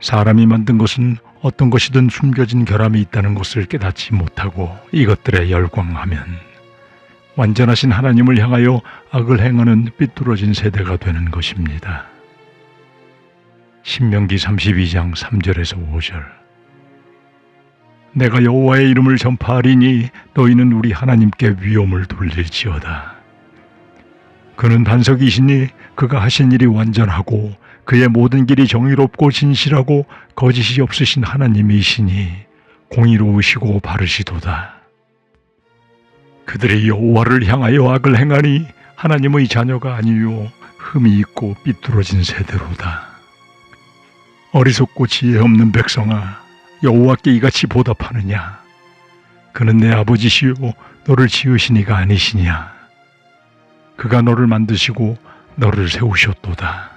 사람이 만든 것은 어떤 것이든 숨겨진 결함이 있다는 것을 깨닫지 못하고 이것들에 열광하면 완전하신 하나님을 향하여 악을 행하는 삐뚤어진 세대가 되는 것입니다. 신명기 32장 3절에서 5절 내가 여호와의 이름을 전파하리니 너희는 우리 하나님께 위엄을 돌릴지어다. 그는 반석이시니 그가 하신 일이 완전하고 그의 모든 길이 정의롭고 진실하고 거짓이 없으신 하나님이시니 공의로우시고 바르시도다. 그들이 여호와를 향하여 악을 행하니 하나님의 자녀가 아니요 흠이 있고 삐뚤어진 세대로다. 어리석고 지혜 없는 백성아 여호와께 이같이 보답하느냐 그는 내 아버지시요 너를 지으신 이가 아니시냐 그가 너를 만드시고 너를 세우셨도다.